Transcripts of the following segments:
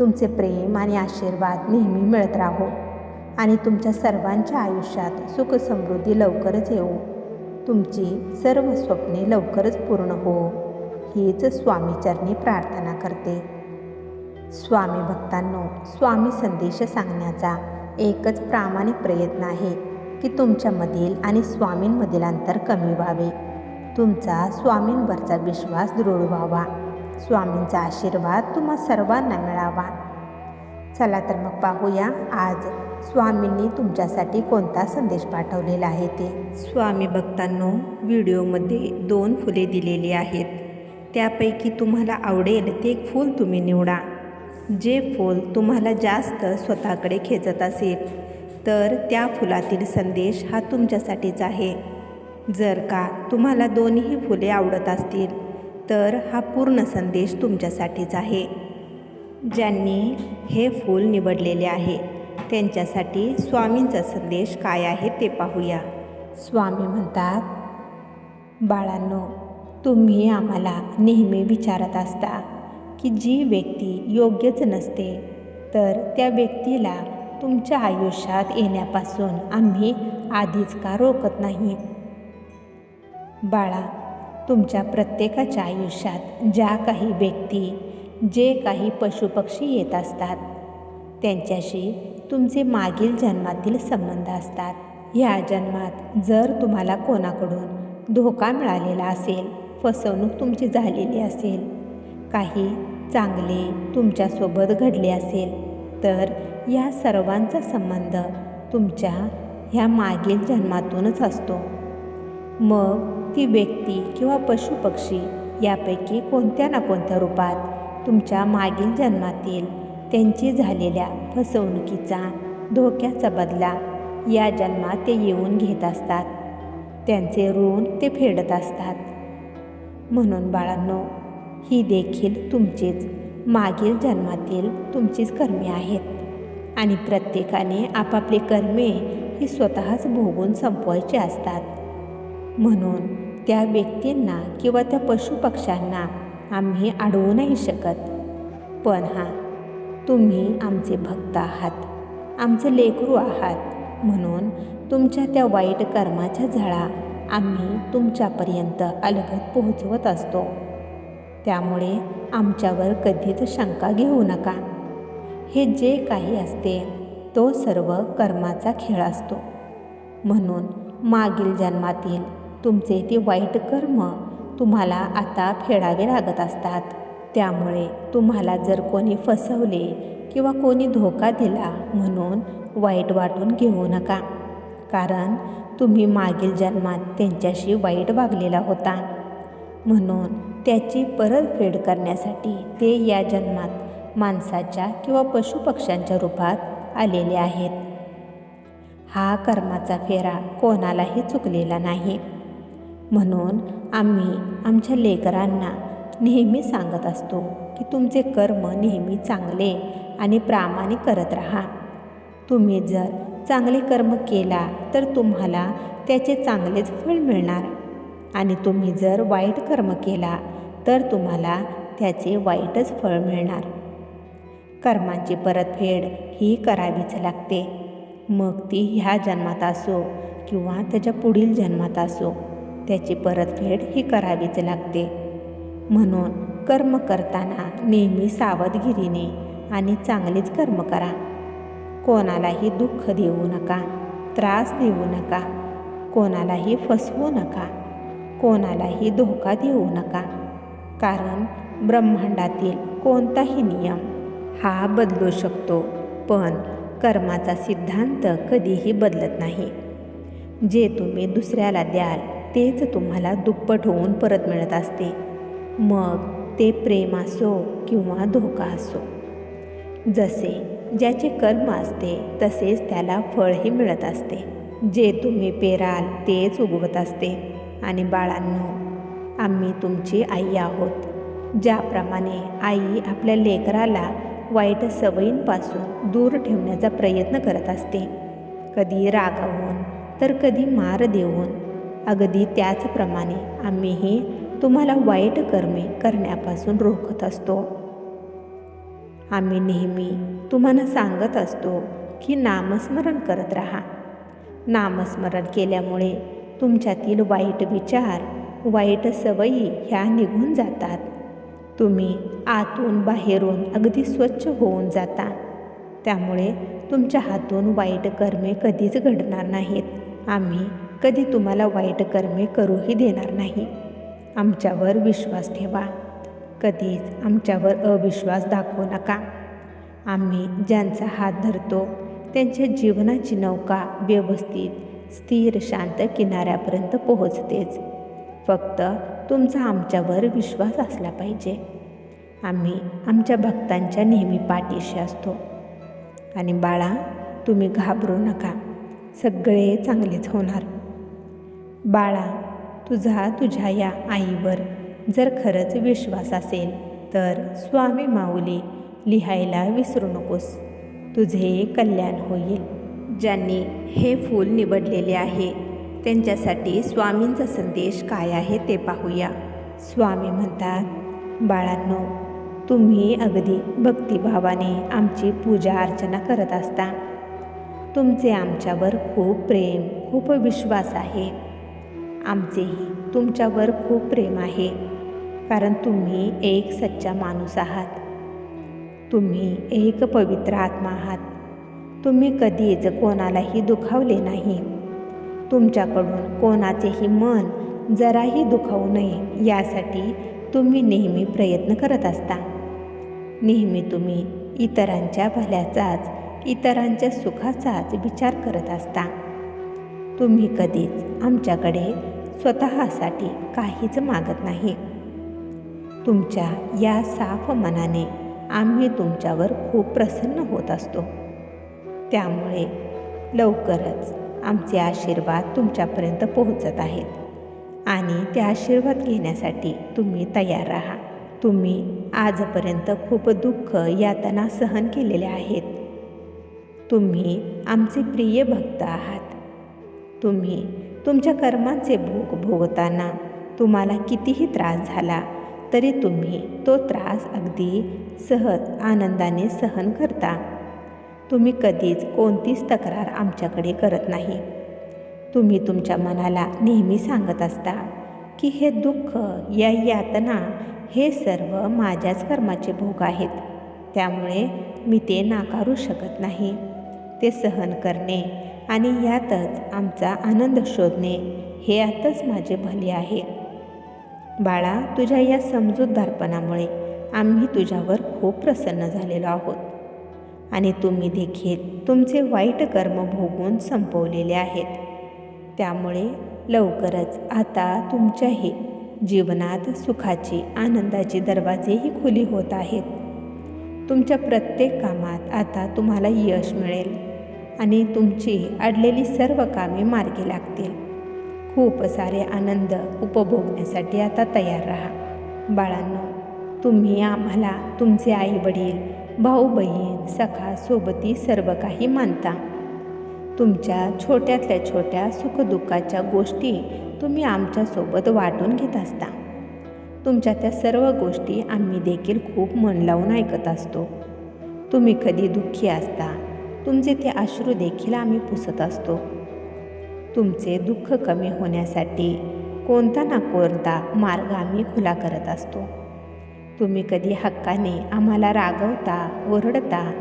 तुमचे प्रेम आणि आशीर्वाद नेहमी मिळत राहो आणि तुमच्या सर्वांच्या आयुष्यात सुखसमृद्धी लवकरच येऊ. तुमची सर्व स्वप्ने लवकरच पूर्ण हो. हीच स्वामीचरणी प्रार्थना करते. स्वामी भक्तांनो स्वामी संदेश सांगण्याचा एकच प्रामाणिक प्रयत्न आहे की तुमच्यामधील आणि स्वामींमधील अंतर कमी व्हावे. तुमचा स्वामींवरचा विश्वास दृढ व्हावा. स्वामींचा आशीर्वाद तुम्हा सर्वांना मिळावा. चला तर मग पाहूया आज स्वामींनी तुमच्यासाठी कोणता संदेश पाठवलेला आहे ते. स्वामी भक्तांनो व्हिडिओमध्ये दोन फुले दिलेली आहेत. त्यापैकी तुम्हाला आवडेल ते एक फूल तुम्ही निवडा. जे फूल तुम्हाला जास्त स्वतःकडे खेचत असेल तर त्या फुलातील संदेश हा तुमच्यासाठीच आहे. जर का तुम्हाला दोन्ही फुले आवडत असतील तर हा पूर्ण संदेश तुमच्यासाठीच आहे. ज्यांनी हे फूल निवडलेले आहे त्यांच्यासाठी स्वामींचा संदेश काय आहे ते पाहूया. स्वामी म्हणतात बाळांनो तुम्ही आम्हाला नेहमी विचारत असता की जी व्यक्ती योग्यच नसते तर त्या व्यक्तीला तुमच्या आयुष्यात येण्यापासून आम्ही आधीच का रोकत नाही? बाळा तुमच्या प्रत्येकाच्या आयुष्यात ज्या काही व्यक्ती जे काही पशुपक्षी येत असतात त्यांच्याशी तुमचे मागील जन्मातील संबंध असतात. ह्या जन्मात जर तुम्हाला कोणाकडून धोका मिळालेला असेल फसवणूक तुमची झालेली असेल काही चांगले तुमच्यासोबत घडले असेल तर या सर्वांचा संबंध तुमच्या ह्या मागील जन्मातूनच असतो. मग ती व्यक्ती किंवा पशुपक्षी यापैकी कोणत्या ना कोणत्या रूपात तुमच्या मागील जन्मातील त्यांची झालेल्या फसवणुकीचा धोक्याचा बदला या जन्मात ते येऊन घेत असतात. त्यांचे ऋण ते फेडत असतात. म्हणून बाळांनो ही देखील तुमचीच मागील जन्मातील तुमचीच कर्मे आहेत. आणि प्रत्येकाने आपापली कर्मे ही स्वतःच भोगून संपवायची असतात. म्हणून त्या व्यक्तींना किंवा त्या पशुपक्ष्यांना आम्ही अडवू नाही शकत. पण हां तुम्ही आमचे भक्त आहात आमचे लेकरू आहात म्हणून तुमच्या त्या वाईट कर्माच्या झळा आम्ही तुमच्यापर्यंत अलगत पोहोचवत असतो. त्यामुळे आमच्यावर कधीच शंका घेऊ नका. हे जे काही असते तो सर्व कर्माचा खेळ असतो. म्हणून मागील जन्मातील तुमचे ते वाईट कर्म तुम्हाला आता फेडावे लागत असतात. त्यामुळे तुम्हाला जर कोणी फसवले किंवा कोणी धोका दिला म्हणून वाईट वाटून घेऊ नका. कारण तुम्ही मागील जन्मात त्यांच्याशी वाईट वागलेला होता. म्हणून त्याची परतफेड करण्यासाठी ते या जन्मात माणसाच्या किंवा पशुपक्ष्यांच्या रूपात आलेले आहेत. हा कर्माचा फेरा कोणालाही चुकलेला नाही. म्हणून आम्ही आमच्या लेकरांना नेहमी सांगत असतो की तुमचे कर्म नेहमी चांगले आणि प्रामाणिक करत राहा. तुम्ही जर चांगले कर्म केला तर तुम्हाला त्याचे चांगलेच फळ मिळणार. आणि तुम्ही जर वाईट कर्म केला तर तुम्हाला त्याचे वाईटच फळ मिळणार. कर्मांची परतफेड ही करावीच लागते. मग ती ह्या जन्मात असो किंवा त्याच्या पुढील जन्मात असो त्याची परतफेड ही करावीच लागते. म्हणून कर्म करताना नेहमी सावधगिरीने आणि चांगलेच कर्म करा. कोणालाही दुःख देऊ नका त्रास देऊ नका कोणालाही फसवू नका कोणालाही धोका देऊ नका. कारण ब्रह्मांडातील कोणताही नियम हा बदलू शकतो पण कर्माचा सिद्धांत कधीही बदलत नाही. जे तुम्ही दुसऱ्याला द्याल तेच तुम्हाला दुप्पट होऊन परत मिळत असते. मग ते प्रेम असो किंवा धोका असो. जसे ज्याचे कर्म असते तसेच त्याला फळही मिळत असते. जे तुम्ही पेराल तेच उगवत असते. आणि बाळांनो आम्ही तुमची आई आहोत. ज्याप्रमाणे आई आपल्या लेकराला वाईट सवयींपासून दूर ठेवण्याचा प्रयत्न करत असते. कधी रागावून तर कधी मार देऊन. अगदी त्याचप्रमाणे आम्हीही तुम्हाला वाईट कर्मे करण्यापासून रोखत असतो. आम्ही नेहमी तुम्हाला सांगत असतो की नामस्मरण करत राहा. नामस्मरण केल्यामुळे तुमच्यातील वाईट विचार वाईट सवयी ह्या निघून जातात. तुम्ही आतून बाहेरून अगदी स्वच्छ होऊन जाता. त्यामुळे तुमच्या हातून वाईट कर्मे कधीच घडणार नाहीत. आम्ही कधी तुम्हाला वाईट कर्मे करूही देणार नाही. आमच्यावर विश्वास ठेवा. कधीच आमच्यावर अविश्वास दाखवू नका. आम्ही ज्यांचा हात धरतो त्यांच्या जीवनाची नौका व्यवस्थित स्थिर शांत किनाऱ्यापर्यंत पोहोचतेच. फक्त तुमचा आमच्यावर विश्वास असला पाहिजे. आम्ही आमच्या भक्तांच्या नेहमी पाठीशी असतो. आणि बाळा तुम्ही घाबरू नका. सगळे चांगलेच होणार. बाळा तुझा तुझ्या या आईवर जर खरंच विश्वास असेल तर स्वामी माऊली लिहायला विसरू नकोस. तुझे कल्याण होईल. ज्यांनी हे फूल निवडलेले आहे त्यांच्यासाठी स्वामींचा संदेश काय आहे ते पाहूया. स्वामी म्हणतात बाळांनो तुम्ही अगदी भक्तिभावाने आमची पूजा अर्चना करत असता. तुमचे आमच्यावर खूप प्रेम खूप विश्वास आहे. आमचेही तुमच्यावर खूप प्रेम आहे कारण तुम्ही एक सच्चा माणूस आहात. तुम्ही एक पवित्र आत्मा आहात. तुम्ही कधीच कोणालाही दुखावले नाही. तुमच्याकडून कोणाचेही मन जराही दुखावू नये यासाठी तुम्ही नेहमी प्रयत्न करत असता. नेहमी तुम्ही इतरांच्या भल्याचाच इतरांच्या सुखाचाच विचार करत असता. तुम्ही कधीच आमच्याकडे स्वतःसाठी काहीच मागत नाही. तुमच्या या साफ मनाने आम्ही तुमच्यावर खूप प्रसन्न होत असतो. त्यामुळे लवकरच आमचे आशीर्वाद तुमच्यापर्यंत पोहोचत आहेत आणि ते आशीर्वाद घेण्यासाठी तुम्ही तयार राहा. तुम्ही आजपर्यंत खूप दुःख यातना सहन केलेले आहेत. तुम्ही आमचे प्रिय भक्त आहात. तुम्ही तुमच्या कर्मांचे भोग भोगताना तुम्हाला कितीही त्रास झाला तरी तुम्ही तो त्रास अगदी सहज आनंदाने सहन करता. तुम्ही कधीच कोणतीच तक्रार आमच्याकडे करत नाही. तुम्ही तुमच्या मनाला नेहमी सांगत असता की हे दुःख या यातना हे सर्व माझ्याच कर्माचे भोग आहेत. त्यामुळे मी ते नाकारू शकत नाही. ते सहन करणे आणि यातच आमचा आनंद शोधणे हे आतच माझे भले आहे. बाळा तुझ्या या समजूतदारपणामुळे आम्ही तुझ्यावर खूप प्रसन्न झालेलो आहोत. आणि तुम्ही देखील तुमचे वाईट कर्म भोगून संपवलेले आहेत. त्यामुळे लवकरच आता तुमच्याही जीवनात सुखाची आनंदाची दरवाजेही खुली होत आहेत. तुमच्या प्रत्येक कामात आता तुम्हाला यश मिळेल. आणि तुमची अडलेली सर्व कामे मार्गी लागतील. खूप सारे आनंद उपभोगण्यासाठी आता तयार राहा. बाळांनो तुम्ही आम्हाला तुमचे आई वडील भाऊ बहीण सखा सोबती सर्व काही मानता. तुमच्या छोट्यातल्या छोट्या सुखदुःखाच्या गोष्टी तुम्ही आमच्यासोबत वाटून घेत असता. तुमच्या त्या सर्व गोष्टी आम्ही देखील खूप मन लावून ऐकत असतो. तुम्ही कधी दुःखी असता तुमचे ते अश्रू देखील आम्ही पुसत असतो. तुमचे दुःख कमी होण्यासाठी कोणता ना कोणता मार्ग आम्ही खुला करत असतो. तुम्ही कधी हक्काने आम्हाला रागवता ओरडता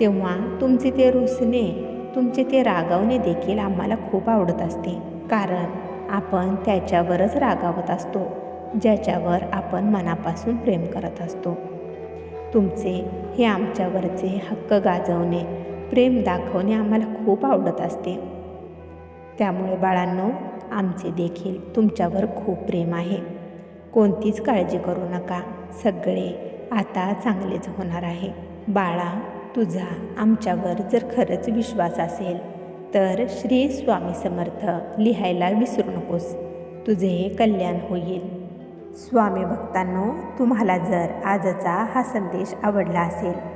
तेव्हा तुमचे ते रुसणे तुमचे ते रागवणे देखील आम्हाला खूप आवडत असते. कारण आपण त्याच्यावरच रागावत असतो ज्याच्यावर आपण मनापासून प्रेम करत असतो. तुमचे हे आमच्यावरचे हक्क गाजवणे प्रेम दाखवणे आम्हाला खूप आवडत असते. त्यामुळे बाळांनो आमचे देखील तुमच्यावर खूप प्रेम आहे. कोणतीच काळजी करू नका. सगळे आता चांगलेच होणार आहे. बाळा तुझा आमच्यावर जर खरंच विश्वास असेल तर श्री स्वामी समर्थ लिहायला विसरू नकोस. तुझे कल्याण होईल. स्वामी भक्तांनो तुम्हाला जर आजचा हा संदेश आवडला असेल